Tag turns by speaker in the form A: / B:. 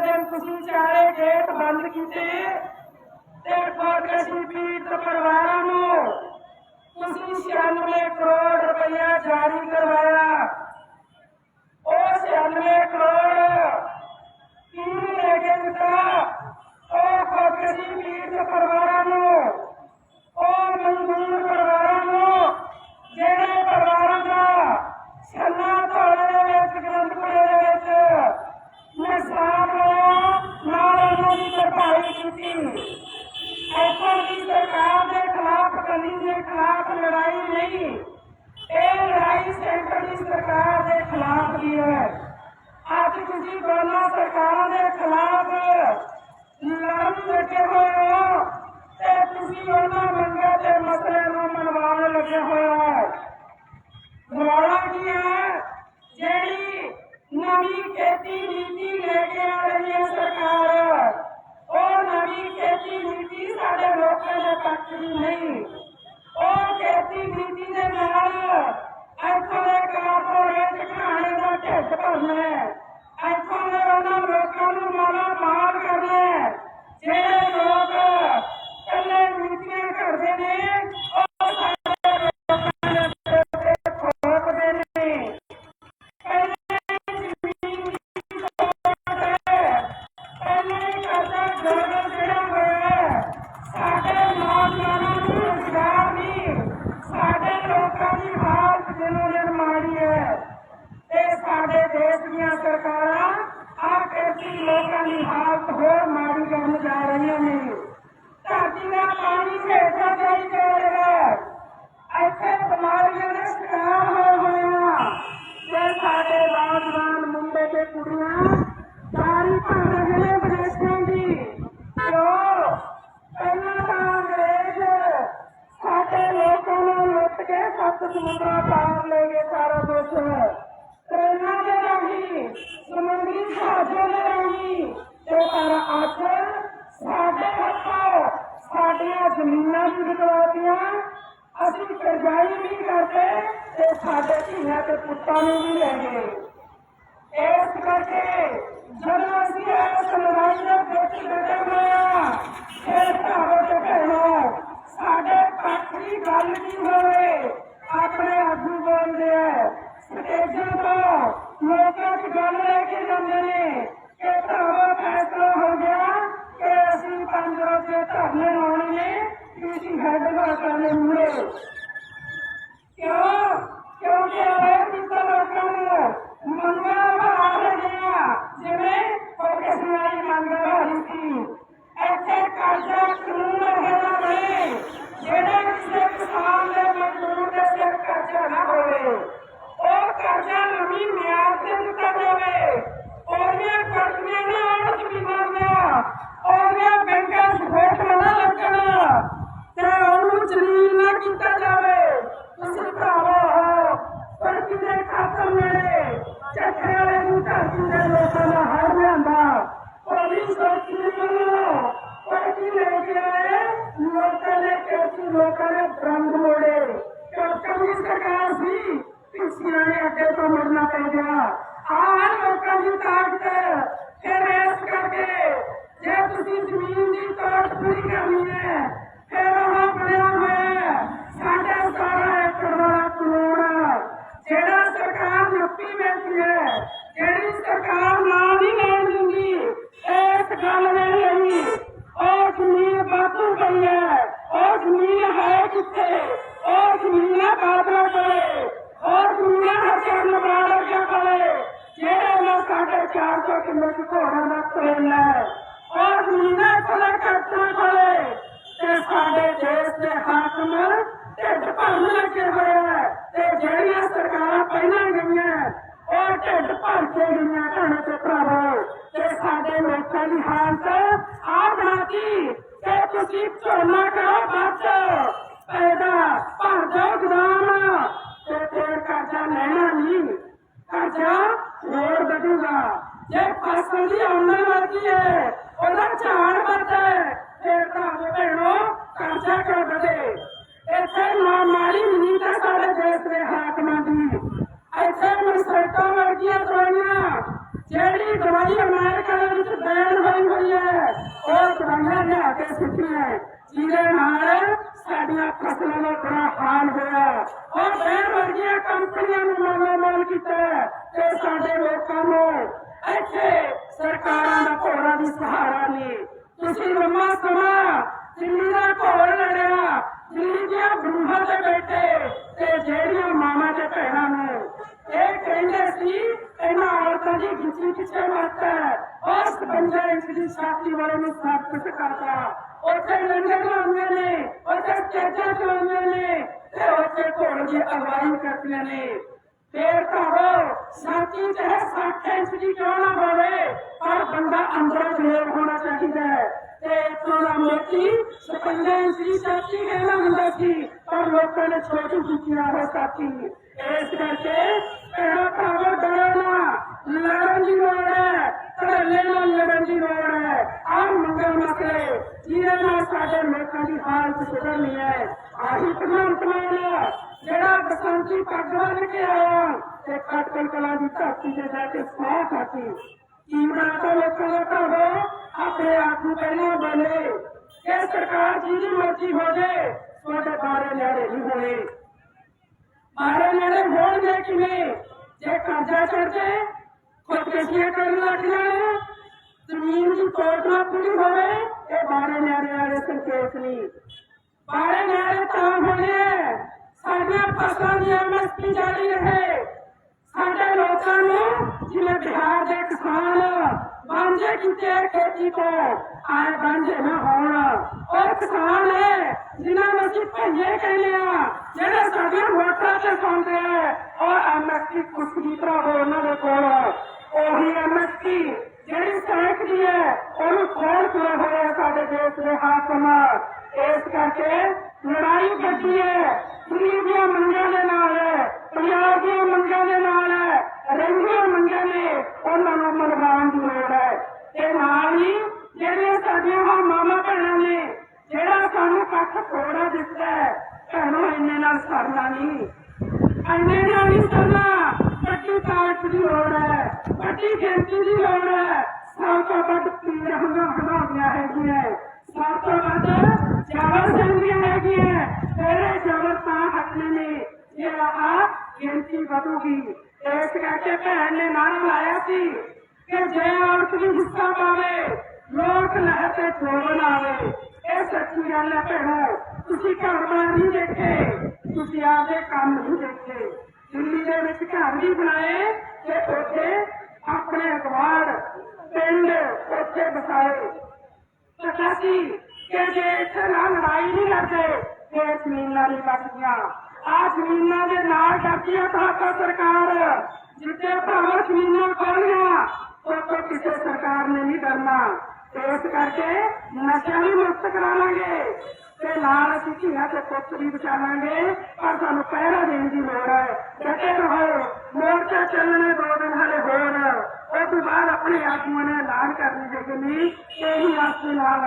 A: ਦਿਨ ਤੁਸੀਂ ਚਾਰੇ ਗੇਟ ਬੰਦ ਕੀਤੇ ਤੇ ਖੁਦਕਸ਼ੀ ਪੀੜਤ ਪਰਿਵਾਰਾਂ ਨੂੰ ਤੁਸੀਂ 96 ਕਰੋੜ ਰੁਪਇਆ ਜਾਰੀ ਕਰਵਾਇਆ। ਉਹ 96 ਕਰੋੜ ਕੀ ਲੈ ਕੇ ਦਿੱਤਾ ਉਹ ਖੁਦਕਸ਼ੀ ਪੀੜਤ ਪਰਿਵਾਰਾਂ ਨੂੰ ਉਹ ਮਜ਼ਦੂਰ ਪਰਿਵਾਰਾਂ ਨੂੰ ਜਿਹੜੇ ਪਰਿਵਾਰਾਂ ਦਾ ਛੱਲਾ ਧੋਲੇ ਦੇ ਵਿੱਚ ਗ੍ਰੰਥਪੁਰੇ ਦੇ ਵਿੱਚ ਨੁਕਸਾਨ ਹੋਇਆ ਨਾਲ ਉਹਨਾਂ ਦੀ ਭਰਪਾਈ ਕੀਤੀ ਇੱਥੋਂ ਦੀ ਸਰਕਾਰ ਦੇ ਖਿਲਾਫ, ਕਲੀ ਦੇ ਖਿਲਾਫ ਲੜਾਈ ਨਹੀਂ। ਇਹ ਲੜਾਈ ਸੈਂਟਰ ਦੀ ਸਰਕਾਰ ਦੇ ਖਿਲਾਫ ਦੀ ਹੈ। ਅੱਜ ਤੁਸੀਂ ਦੋਨਾਂ ਸਰਕਾਰਾਂ ਦੇ ਖਿਲਾਫ ਲੜਨ ਲੱਗੇ ਹੋ। 嗯可 ਲੁੱਟ ਕੇ ਸੱਤ ਸਮੁੰਦਰਾਂ ਪਾਰ ਲੈ ਗਏ ਸਾਰਾ ਕੁਝ ਟ੍ਰੇਨਾਂ ਦੇ ਰਾਹੀਂ ਸਮੁੰਦਰੀ ਜਹਾਜ਼ਾਂ ਦੇ ਰਾਹੀਂ ਤੇ ਪਰ ਅੱਜ ਸਾਡੇ ਹੱਥੋਂ ਸਾਡੀਆਂ ਜ਼ਮੀਨਾਂ ਵੀ ਵਿਕਵਾਤੀਆਂ ਅਸੀਂ ਕਰਜ਼ਾਈ ਵੀ ਕਰਦੇ ਤੇ ਸਾਡੇ ਧੀਆਂ ਤੇ ਪੁੱਤਾਂ ਨੂੰ ਵੀ ਲੈ ਗਏ ਇਸ ਕਰਕੇ ਜਦੋਂ ਅਸੀਂ ਇਸ ਲੜਾਈ ਦੇ ਵਿੱਚ ਡਟੇ ਹੋਏ ਹਾਂ ਫਿਰ ਭਾਰੋ ਤੇ ਭੈਣੋ ਸਾਡੇ ਪੱਖ ਦੀ ਗੱਲ ਕੀ ਹੋਵੇ ਆਪਣੇ ਆਗੂ ਬੋਲਦੇ ਆ। ਸਟੇਜਾਂ ਤੋਂ ਲੋਕਾਂ 'ਚ ਗੱਲ ਲੈ ਕੇ ਜਾਂਦੇ ਨੇ ਕਿ ਭਰਾਵਾ ਫੈਸਲਾ ਹੋ ਗਿਆ ਕਿ ਅਸੀਂ ਪੰਜ ਰੋਜ਼ੇ ਧਰਨੇ ਲਾਉਣੇ ਨੇ, ਤੁਸੀਂ ਹੈਡਵਾਟਰ ਦੇ ਮੂਹਰੇ ਕਿਉਂ ਕਿਉਂਕਿ ਇਹ ਦਿੱਤਾ ਲੋਕਾਂ ਨੂੰ ਮੰਗਾ ਆ ਰਹੇ ਆ ਜਿਵੇਂ ਕੋਈ ਕਿਸੇ ਵਾਲੀ ਮੰਗ ਰਹੀ ਸੀ ਇੱਥੇ ਕਰਜ਼ਾ ਕਾਨੂੰਨ ਹੋਣਾ ਬਣੇ ਜਿਹੜਾ ਕਿਸੇ ਕਿਸਾਨ ਦੇ ਮਜ਼ਦੂਰ ਦੇ ਸਿਰ ਕਰਜ਼ਾ ਨਾ ਹੋਵੇ ਉਹ ਕਰਜ਼ਾ ਨਵੀਂ ਮਿਆਦ ਤੇ ਦਿੱਤਾ ਜਾਵੇ ਉਹਦੀਆਂ ਕਰਜ਼ੀਆਂ ਨਾ ਆਉਣ ਜ਼ਮੀਨਾਂ ਦੀਆਂ ਉਹਦੀਆਂ ਬੈਂਕਾਂ ਸਫੋਟ ਨਾ ਲੱਗਣ ਤੇ ਉਹਨੂੰ ਜਲੀਲ ਨਾ ਕੀਤਾ ਜਾਵੇ ਤੁਸੀਂ ਭਰਾਵੋ ਹੋ ਪਰ ਕਿਤੇ ਖਾਤਰ ਨੇੜੇ ਚੱਠੇ ਵਾਲੇ ਨੂੰ ਦੇ ਲੋਕਾਂ ਦਾ ਹੜ ਲਿਆਂਦਾ? ਉਹ ਸੋਚ ਨਹੀਂ ਮੰਨੋ। ਲੈ ਕੇ ਆਏ, ਲੋਕਾਂ ਨੇ ਕਿਉਂਕਿ ਲੋਕਾਂ ਨੇ ਬ੍ਰਹਮ ਮੋੜੇ। ਕਿਉਂਕਿ ਵੀ ਸਰਕਾਰ ਸੀ ਪਿਛਲੀਆਂ ਅੱਗੇ ਤੋਂ ਮੁੜਨਾ ਪੈ ਗਿਆ। ਆਹ ਲੋਕਾਂ ਦੀ ਤਾਕਤ ਫਿਰ ਇਸ ਕਰਕੇ ਜੇ ਤੁਸੀਂ ਜ਼ਮੀਨ ਦੀ ਤਾਕਤ ਪੂਰੀ ਕਰਨੀ ਹੈ ਫਿਰ ਉਹ ਬਣਿਆ ਹੋਇਆ ਹੈ ਸਾਡੇ ਸਾਰਾ ਏਕੜ ਵਾਲਾ ਕਾਨੂੰਨ ਜਿਹੜਾ ਸਰਕਾਰ ਨੱਪੀ ਬੈਠੀ ਹੈ ਜਿਹੜੀ ਸਰਕਾਰ ਨਾਂ ਨਹੀਂ ਲੈਣ ਦਿੰਦੀ ਇਸ ਗੱਲ ਦੇ ਲਈ ਉਹ ਜ਼ਮੀਨ ਬਾਪੂ ਗਈ ਹੈ ਉਹ ਜ਼ਮੀਨ ਹੈ ਕਿੱਥੇ ਉਹ ਜ਼ਮੀਨ ਹੈ ਬਾਦਲਾਂ ਕੋਲੇ ਉਹ ਜ਼ਮੀਨ ਹੈ ਹਰਚਰਨ ਬਾਦਲ ਕੋਲੇ ਜਿਹੜੇ ਲੋਕ ਸਾਡੇ 400 ਕਿਲੋ ਦੀ ਘੋੜਾ ਦਾ ਤੇਲ ਹੈ ਉਹ ਜ਼ਮੀਨ ਹੈ ਕੋਲੇ ਕੱਟਾਂ ਕੋਲੇ ਤੇ ਸਾਡੇ ਦੇਸ਼ ਦੇ ਹਾਕਮ ਢਿੱਡ ਭਰਨ ਲੱਗੇ ਹੋਏ ਤੇ ਜਿਹੜੀਆਂ ਸਰਕਾਰਾਂ ਪਹਿਲਾਂ ਗਈਆਂ, ਉਹ ਢਿੱਡ ਭਰ ਕੇ ਗਈਆਂ ਭੈਣਾਂ ਤੇ ਭਰਾਵੋ। ਤੇ ਸਾਡੇ ਲੋਕਾਂ ਦੀ ਹਾਲਤ ਆ ਬਣਾਤੀ ਤੇ ਤੁਸੀਂ ਝੋਨਾ ਕਰੋ ਬੱਚ ਪੈਦਾ, ਭਰ ਜਾਓ ਗਦਾਮ ਤੇ ਫਿਰ ਕਰਜ਼ਾ ਲੈਣਾ ਨਹੀਂ ਕਰਜ਼ਾ ਹੋਰ ਵਧੂਗਾ। ਜੇ ਫਸਲ ਦੀ ਆਮਦਨ ਵਧਦੀ ਹੈ ਉਹਦਾ ਝਾੜ ਵੱਧਦਾ ਹੈ ਫਿਰ ਭਰਾਵੋ ਭੈਣੋ ਕਰਜ਼ਾ ਕਿਉਂ ਵਧੇ ਇੱਥੇ ਨਾ ਮਾੜੀ ਸਾਡੇ ਦੇਸ਼ ਦੇ ਹਾਕਮਾਂ ਦੀ। ਇੱਥੇ ਮਸਰਤਾਂ ਵਰਗੀਆਂ ਦਵਾਈਆਂ, ਜਿਹੜੀ ਦਵਾਈ ਅਮਰੀਕਾ ਦੇ ਵਿੱਚ ਬੈਨ ਹੋਈ ਹੋਈ ਹੈ, ਉਹ ਦਵਾਈਆਂ ਲਿਆ ਕੇ ਸੁੱਟੀਆਂ। ਜਿਹਦੇ ਨਾਲ ਸਾਡੀਆਂ ਫਸਲਾਂ ਦਾ ਬੜਾ ਹਾਲ ਹੋਇਆ। ਉਹ ਬੈਨ ਵਰਗੀਆਂ ਕੰਪਨੀਆਂ ਨੂੰ ਮਾਲਾ ਮਾਲ ਕੀਤਾ ਤੇ ਸਾਡੇ ਲੋਕਾਂ ਨੂੰ। ਇੱਥੇ ਸਰਕਾਰਾਂ ਦਾ ਘੋੜਾ ਵੀ ਸਹਾਰਾ ਨਹੀਂ ਤੁਸੀਂ ਲੰਮਾ ਸਮਾਂ ਦਿੱਲੀ ਦਾ ਘੋੜ ਲੜਿਆ। ਦਿੱਲੀ ਦੀਆਂ ਬਰੂਹਾਂ ਤੇ ਬੈਠੇ ਤੇ ਜਿਹੜੀਆਂ ਮਾਵਾਂ ਤੇ ਭੈਣਾਂ ਨੂੰ। ਇਹ ਕਹਿੰਦੇ ਸੀ, ਇਹਨਾਂ ਔਰਤਾਂ ਦੀ ਗੁੱਸੀ ਪਿੱਛੇ ਮੱਤ ਹੈ। ਉਸ ਬੰਦੇ ਇੰਚ ਦੀ ਛਾਤੀ ਵਾਲੇ ਨੂੰ ਸਭ ਕੁਝ ਉੱਥੇ ਲੰਗਰ ਲਾਉਂਦੇ ਨੇ, ਉੱਥੇ ਚੇਚਾ ਚਲਾਉਂਦੇ ਨੇ ਤੇ ਉੱਥੇ ਘੋੜ ਦੀ ਅਗਵਾਈ ਕਰਦੀਆਂ ਨੇ। ਫੇਰ ਕਹੋ ਸਾਥੀ ਚਾਹੇ 60 ਇੰਚ ਦੀ ਕਿਉਂ ਨਾ ਹੋਵੇ, ਪਰ ਬੰਦਾ ਅੰਦਰੋਂ ਜੇਬ ਹੋਣਾ ਚਾਹੀਦਾ ਹੈ। ਤੇ ਇਤੋਂ ਦਾ ਮੋਤੀ 56 ਇੰਚ ਸਾਥੀ ਕਹਿਣਾ ਹੁੰਦਾ ਸੀ ਪਰ ਲੋਕਾਂ ਨੇ ਛੋਟੀ ਕੀਤੀ ਉਹ ਸਾਥੀ ਇਸ ਕਰਕੇ ਕਿਹੜਾ ਭਾਵ ਡਰੋ ਲੜਨ ਦੀ ਲੋੜ ਹੈ ਧੜੱਲੇ ਨਾਲ ਲੜਨ ਦੀ ਲੋੜ ਹੈ ਆਹ ਮੰਗਲ ਮਸਲੇ ਜਿਹਦੇ ਨਾਲ ਸਾਡੇ ਲੋਕਾਂ ਦੀ ਹਾਲਤ ਸੁਧਰਨੀ ਹੈ ਆਹੀ ਭਗਵੰਤ ਮਾਨ ਜਿਹੜਾ ਬਸੰਤੀ ਪੱਗ ਬੰਨ ਕੇ ਆਇਆ ਤੇ ਖਟਕਲ ਕਲਾ ਦੀ ਧਰਤੀ ਤੇ ਜਾ ਕੇ ਸਾਹ ਖਾਤੀ ਕੀ ਬਣਾਤਾ ਲੋਕਾਂ ਦਾ ਘਰ ਆਪਣੇ ਆਪ ਨੂੰ ਪਹਿਲਾਂ ਬੋਲੇ ਕਿ ਸਰਕਾਰ ਜਿਹਦੀ ਮਰਜ਼ੀ ਹੋ ਜੇ ਤੁਹਾਡੇ ਬਾਰੇ ਨਿਆਰੇ ਨਹੀਂ ਹੋਣੇ ਮਾਰੇ ਨਿਆਰੇ ਹੋਣਗੇ ਕਿਵੇਂ ਜੇ ਕਰਜ਼ਾ ਚੜ ਜਾਏ ਖੁਦਕਸ਼ੀਆਂ ਕਰਨ ਲੱਗ ਜਾਣ ਜ਼ਮੀਨ ਦੀ ਕੋਟ ਨਾ ਪੂਰੀ ਹੋਵੇ ਇਹ ਬਾਰੇ ਨਿਆਰੇ ਵਾਲੇ ਸੰਕੇਤ ਨਹੀਂ ਬਾਰੇ ਨਿਆਰੇ ਤਾਂ ਹੋਣੇ ਆ, ਸਾਡੀਆਂ ਫਸਲਾਂ ਦੀ ਐਮਐਸਪੀ ਜਾਰੀ ਰਹੇ ਸਾਡੇ ਲੋਕਾਂ ਨੂੰ ਜਿਵੇਂ ਬਿਹਾਰ ਦੇ ਕਿਸਾਨ ਵਾਂਝੇ ਕੀਤੇ ਖੇਤੀ ਤੋਂ ਆਏ ਬਾਂਝੇ ਨਾ ਹੋਣ। ਉਹ ਕਿਸਾਨ ਹੈ ਜਿਨ੍ਹਾਂ ਨੂੰ ਅਸੀਂ ਭਈਏ ਕਹਿੰਦੇ ਆ, ਜਿਹੜੇ ਸਾਡੇ ਵੋਟਾਂ ਤੇ ਸੌਂਦੇ ਆ, ਉਹ ਐਮਐਸਪੀ ਕੁਛ ਦੀ ਤਰ੍ਹਾਂ ਹੋ ਉਹਨਾਂ ਦੇ ਕੋਲ ਉਹੀ ਐਮਐਸਪੀ ਜਿਹੜੀ ਸੜਕਦੀ ਹੈ ਉਹਨੂੰ ਖੋਲ ਤੁਰੇ ਹੋਏ ਆ ਸਾਡੇ ਦੇਸ਼ ਦੇ ਹਾਕਮ ਇਸ ਕਰਕੇ ਲੜਾਈ ਗੱਡੀ ਹੈ ਦਿੱਲੀ ਦੀਆਂ ਮੰਗਾਂ ਦੇ ਨਾਲ ਹੈ ਪੰਜਾਬ ਦੀਆਂ ਮੰਗਾਂ ਦੇ ਨਾਲ ਹੈ ਰਹਿੰਦੀਆਂ ਮੰਗਾਂ ਨੇ ਉਹਨਾਂ ਨੂੰ ਮਨਵਾਉਣ ਦੀ ਲੋੜ ਹੈ ਤੇ ਨਾਲ ਹੀ ਜਿਹੜੀਆਂ ਸਾਡੀਆਂ ਹਾਂ ਮਾਮਾ ਭੈਣਾਂ ਨੇ ਜਿਹੜਾ ਸਾਨੂੰ ਕੱਖ ਥੋੜਾ ਦਿੱਤਾ ਹੈ ਭੈਣੋ ਇੰਨੇ ਨਾਲ ਸਰਨਾ ਨਹੀਂ ਇੰਨੇ ਨਾਲ ਨਹੀਂ ਸਰਨਾ ਵੱਡੀ ਤਾਕਤ ਦੀ ਲੋੜ ਹੈ ਵੱਡੀ ਗਿਣਤੀ ਦੀ ਲੋੜ ਹੈ। ਸਭ ਤੋਂ ਵੱਧ ਪੀੜ ਹੰਗਾ ਹੰਗਾਉਂਦੀਆਂ ਹੈਗੀਆਂ। ਸਭ ਤੋਂ ਵੱਧ ਜਬਰ ਜਾਂਦੀਆਂ ਹੈਗੀਆਂ। ਤੇਰੇ ਜਬਰ ਤਾਂ ਹੱਥਨੇ ਨੇ। ਜੇ ਆਹ ਗਿਣਤੀ ਵਧੂਗੀ। ਇਸ ਕਰਕੇ ਭੈਣ ਨੇ ਨਾਰਾ ਲਾਇਆ ਸੀ ਕਿ ਜੇ ਔਰਤ ਵੀ ਹਿੱਸਾ ਪਾਵੇ, ਲੋਕ ਲਹਿਰ ਤੇ ਖੋਲ ਆਵੇ। ਇਹ ਸੱਚੀ ਗੱਲ ਹੈ ਭੈਣੋ, ਤੁਸੀਂ ਘਰ ਬਾਰ ਨਹੀਂ ਦੇਖੇ। ਤੁਸੀਂ ਆਪਦੇ ਕੰਮ ਨਹੀਂ ਦੇਖੇ। ਦਿੱਲੀ ਦੇ ਵਿੱਚ ਘਰ ਵੀ ਬਣਾਏ ਤੇ ਉੱਥੇ ਆਪਣੇ ਅਖਬਾਰ ਪਿੰਡ ਉੱਥੇ ਬਸਾਏ ਪਤਾ ਸੀ ਕਿ ਜੇ ਇੱਥੇ ਨਾਲ ਲੜਾਈ ਨਹੀਂ ਲੜਦੇ ਤੇ ਜ਼ਮੀਨਾਂ ਨਹੀਂ ਬਚਦੀਆਂ ਆ ਜ਼ਮੀਨਾਂ ਦੇ ਨਾਲ ਡਰਦੀਆਂ ਤੁਹਾਡਾ ਸਰਕਾਰ। ਜਿੱਥੇ ਭਾਵੇਂ ਜ਼ਮੀਨਾਂ ਖੋਲੀਆਂ ਉੱਥੇ ਕਿਸੇ ਸਰਕਾਰ ਨੇ ਨਹੀਂ ਡਰਨਾ। ਇਸ ਕਰਕੇ ਨਸ਼ਾ ਵੀ ਮੁਕਤ ਕਰਾਵਾਂਗੇ ਤੇ ਨਾਲ ਅਸੀਂ ਧੀਆਂ ਤੇ ਪੁੱਤ ਵੀ ਬਚਾਵਾਂਗੇ, ਪਰ ਸਾਨੂੰ ਪਹਿਰਾ ਦੇਣ ਦੀ ਲੋੜ ਹੈ। ਡਟੇ ਰਹੋ ਮੋਰਚਾ ਚੱਲਣੇ ਦੋ ਦਿਨ ਹਲੇ ਹੋਰ ਉਹ ਤੋਂ ਬਾਅਦ ਆਪਣੇ ਆਗੂਆਂ ਨੇ ਐਲਾਨ ਕਰਨੀ ਹੈ ਕਿ ਨਹੀਂ, ਇਹੀ ਆਸ ਦੇ ਨਾਲ